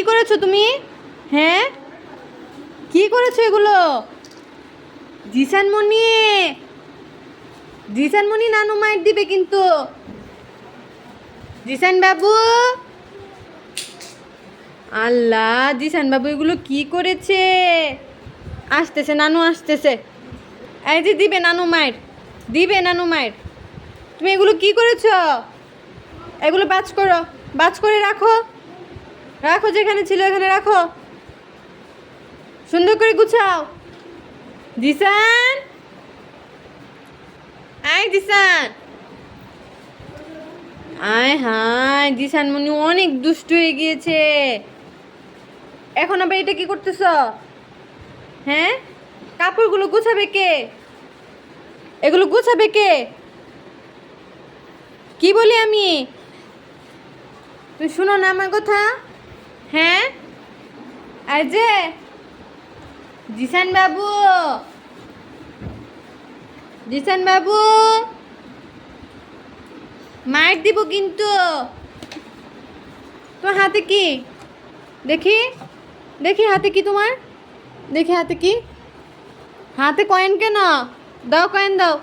কি করেছ তুমি? হ্যাঁ? কি করেছ এগুলো? জিসানমণি! জিসানমণি নানু মায়ের দিবে কিন্তু। জিসান বাবু আল্লাহ জিসান বাবু এগুলো কি করেছে? আসতেছে, নানু আসতেছে। এই যে দিবে নানু মায়ের, দিবে নানু মায়ের। তুমি এগুলো কি করেছ? এগুলো বাজ করো, বাজ করে রাখো। রাখো, যেখানে ছিল এখানে রাখো। সুন্দর করে গুছাও। দিশান আয় দিশান আয়, হায় দিশান মনি অনেক দুষ্ট হয়ে গিয়েছে। এখন আবার এটা কি করতেছ? হ্যাঁ? কাপড়গুলো গুছাবে কে? এগুলো গুছাবে কে? কি বলি আমি? তুই শুনো না আমার কথা? হ্যাঁ? আর যে, জিসান বাবু। জিসান বাবু। মার দিব কিন্তু। তোমার হাতে কি? দেখি দেখি হাতে কি তোমার? দেখি হাতে কি? হাতে কয়েন কেন? দাও কয়েন দাও।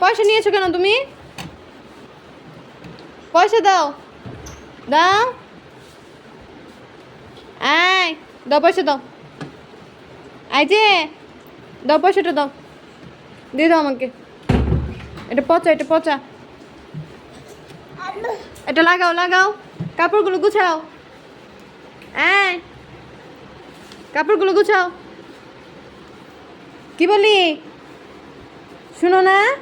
পয়সা নিয়েছো কেন তুমি? পয়সা দাও। দাও। আয় দাও পয়সা দাও। আয় যে, দাও পয়সাটা দাও। দিয়ে দাও আমাকে। এটা পচা এটা পচা। এটা লাগাও লাগাও। কাপড়গুলো গুছাও। আয় কাপড়গুলো গুছাও। কি বলি? শুনো না?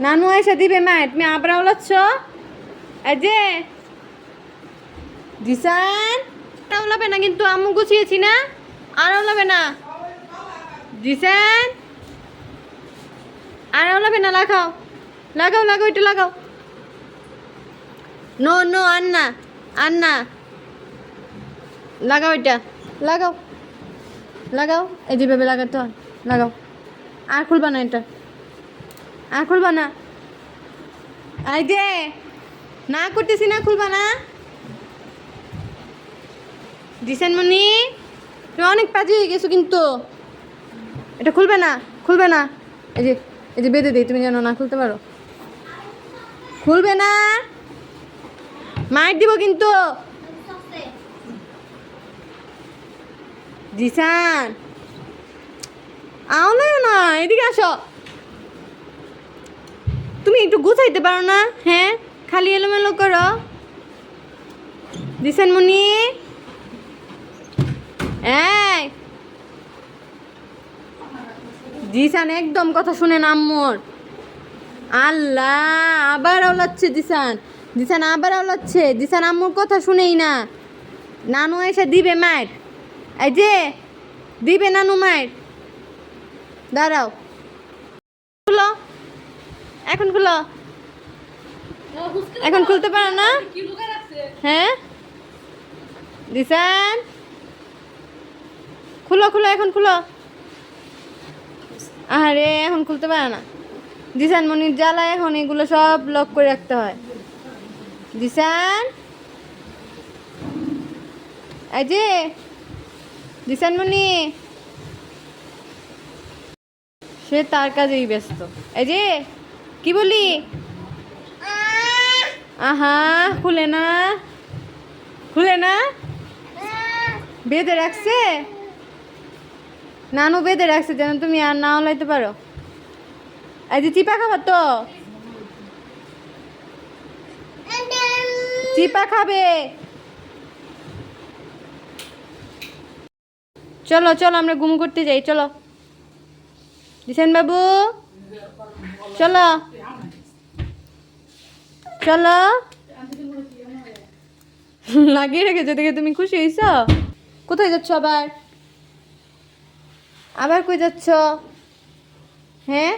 নানু এসে দিবে মা তুমি আবরা ওলাচ্ছ এই যে জিসান এটা ওলাবে না, কিন্তু আম্মু গুছিয়েছি না, আর ওলাবে না। জিসান আর ওলাবে না, লাগাও লাগাও লাগাও, এটা লাগাও। নো নো আর না আর না লাগাও এটা, লাগাও লাগাও, এই যেভাবে লাগাতে হয়, লাগাও। আর খুলবা না এটা, আর খুলবা না। এই যে, না করতেছি না, খুলবা না। দিশানমণি তুমি অনেক পাজি হয়ে গেছো কিন্তু। এটা খুলবে না খুলবে না। এই যে এই যে বেঁধে দিই, তুমি যেন না খুলতে পারো। খুলবে না। মার দিব কিন্তু। জিসান আও না এদিকে আসো। তুমি একটু গুছাইতে পারো না হ্যাঁ? খালি এলোমেলো করো। দিশান মুনি? এই। জিসান একদম কথা শুনে না আম্মুর। আল্লাহ, আবার আওলাচ্ছে দিশান। দিশান, আবার আওলাচ্ছে। দিশান, আম্মুর কথা শুনেই না। নানু এসে দিবে মায়ের। এই যে, দিবে নানু মায়ের। দাঁড়াও। খুলো। এখন খুলো। এখন খুলতে পারো না? হ্যাঁ? দিশান? খুলো খুলো, এখন খুলো। আরে এখন খুলতে পারে না। দিশান মনির জ্বালা এখন এগুলো সব লক করে রাখতে হয়। দিশান এই যে দিশান মনি। সে তার কাজেই ব্যস্ত। এই যে, কি বলি আহা, খুলে না। খুলে না? বেঁধে রাখছে? নানু বেঁধে রাখছে যেন তুমি আর না হলাইতে পারো। এই যে চিপা খাবার তো? চিপা খাবে। চলো চলো, আমরা ঘুম করতে যাই, চলো। দিশান বাবু? চলো। চলো। লাগিয়ে রেখেছো দেখে তুমি খুশি হয়েছ কোথায় যাচ্ছ আবার? আবার কই যাচ্ছ? হ্যাঁ?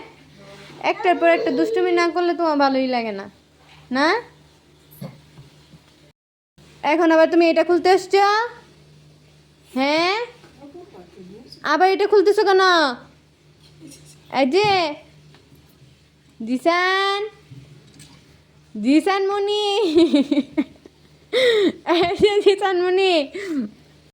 একটার পর একটা দুষ্টুমি না করলে তোমার ভালোই লাগে না। না? এখন আবার তুমি এটা খুলতে এসছো? হ্যাঁ? আবার এটা খুলতেছো কেন? এই যে দিশান দিশান মনি জিসান মুনি